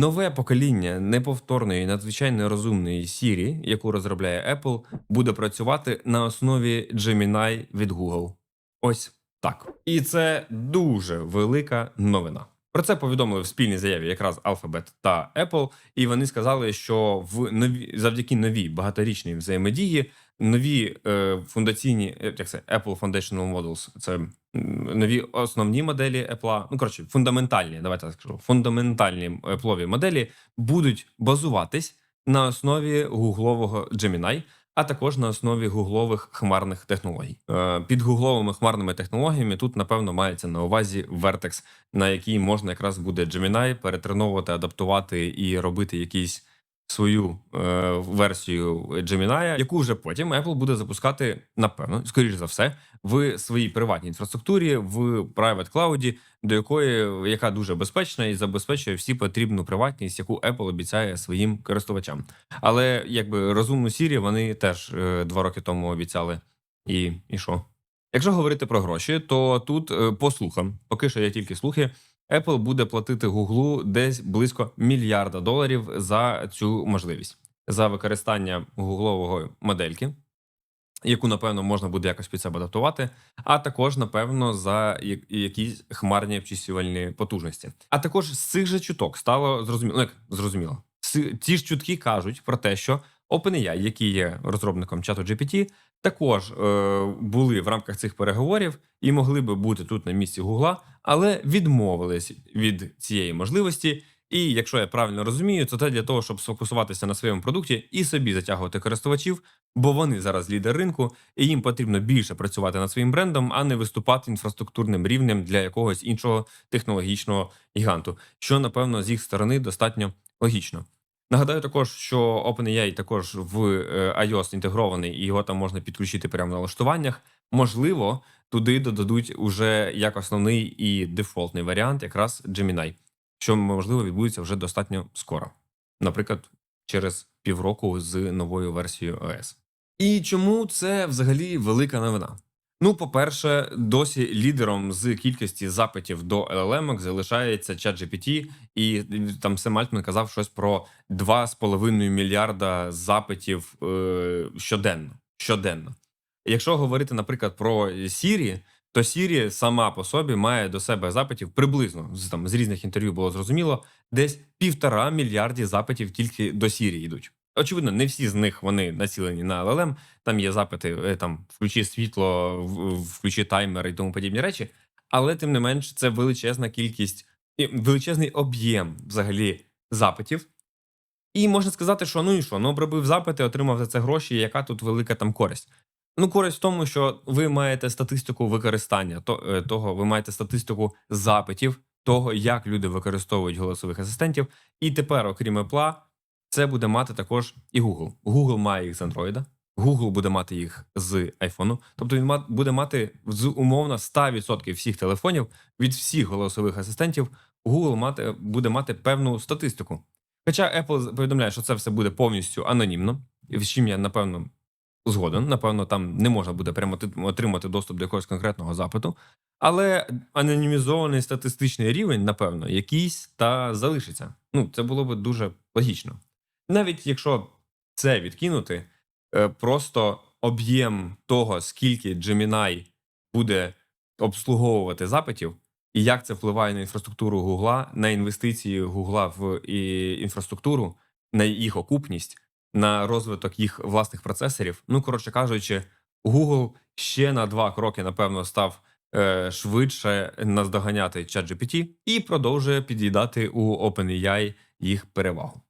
Нове покоління неповторної надзвичайно розумної Siri, яку розробляє Apple, буде працювати на основі Gemini від Google. Ось так. І це дуже велика новина. Про це повідомили в спільній заяві якраз Alphabet та Apple, і вони сказали, що в нові завдяки новій багаторічній взаємодії нові е, фундаційні е, як це Apple Foundational Models, це нові основні моделі Apple, ну коротше, фундаментальні, давайте так скажу, фундаментальні Apple моделі будуть базуватись на основі гуглового Gemini, а також на основі гуглових хмарних технологій. Е, Під гугловими хмарними технологіями тут, напевно, мається на увазі Vertex, на якій можна якраз буде Gemini перетреновувати, адаптувати і робити якісь свою е, версію Gemini, яку вже потім Apple буде запускати, напевно, скоріш за все, в своїй приватній інфраструктурі, в private cloud, до якої яка дуже безпечна і забезпечує всі потрібну приватність, яку Apple обіцяє своїм користувачам. Але якби розумну Siri вони теж е, два роки тому обіцяли. І, і що? Якщо говорити про гроші, то тут е, по слухам, поки що є тільки слухи, Apple буде платити Гуглу десь близько мільярда доларів за цю можливість за використання гуглового модельки, яку напевно можна буде якось під себе адаптувати, а також напевно за якісь хмарні обчислювальні потужності. А також з цих же чуток стало зрозуміло, ну як зрозуміло. Ці ж чутки кажуть про те, що OpenAI, який є розробником чату GPT, також е, були в рамках цих переговорів і могли би бути тут на місці Гугла, але відмовились від цієї можливості. І якщо я правильно розумію, то це для того, щоб сфокусуватися на своєму продукті і собі затягувати користувачів, бо вони зараз лідер ринку, і їм потрібно більше працювати над своїм брендом, а не виступати інфраструктурним рівнем для якогось іншого технологічного гіганту, що напевно з їх сторони достатньо логічно. Нагадаю також, що OpenAI також в е, iOS інтегрований, і його там можна підключити прямо на налаштуваннях. Можливо, туди додадуть уже як основний і дефолтний варіант, якраз Gemini, що можливо відбудеться вже достатньо скоро, наприклад, через півроку з новою версією OS. І чому це взагалі велика новина? Ну, по-перше, досі лідером з кількості запитів до LLM залишається ChatGPT, і там Сем Альтман казав щось про 2,5 мільярда запитів е, щоденно. щоденно. Якщо говорити, наприклад, про Siri, то Siri сама по собі має до себе запитів приблизно з там з різних інтерв'ю було зрозуміло, десь півтора мільярді запитів тільки до Siri йдуть. Очевидно, не всі з них вони націлені на LLM, Там є запити, е, там включи світло, включи таймер і тому подібні речі. Але тим не менш, це величезна кількість величезний об'єм взагалі запитів. І можна сказати, що ну і що, ну обробив запити, отримав за це гроші. Яка тут велика там користь? Ну, користь в тому, що ви маєте статистику використання е, того, ви маєте статистику запитів того, як люди використовують голосових асистентів. І тепер, окрім Apple, це буде мати також і Google. Google має їх з Android, Google буде мати їх з iPhone. Тобто він буде мати з умовно 100% всіх телефонів від всіх голосових асистентів. Google мати, буде мати певну статистику. Хоча Apple повідомляє, що це все буде повністю анонімно, і з чим я напевно згоден. Напевно, там не можна буде прямо отримати доступ до якогось конкретного запиту. Але анонімізований статистичний рівень, напевно, якийсь та залишиться. Ну, це було б дуже логічно. Навіть якщо це відкинути, е, просто об'єм того, скільки Gemini буде обслуговувати запитів, і як це впливає на інфраструктуру Гугла, на інвестиції Гугла в інфраструктуру, на їх окупність, на розвиток їх власних процесорів. Ну, коротше кажучи, Google ще на два кроки, напевно, став е, швидше наздоганяти ChatGPT і продовжує під'їдати у OpenAI їх перевагу.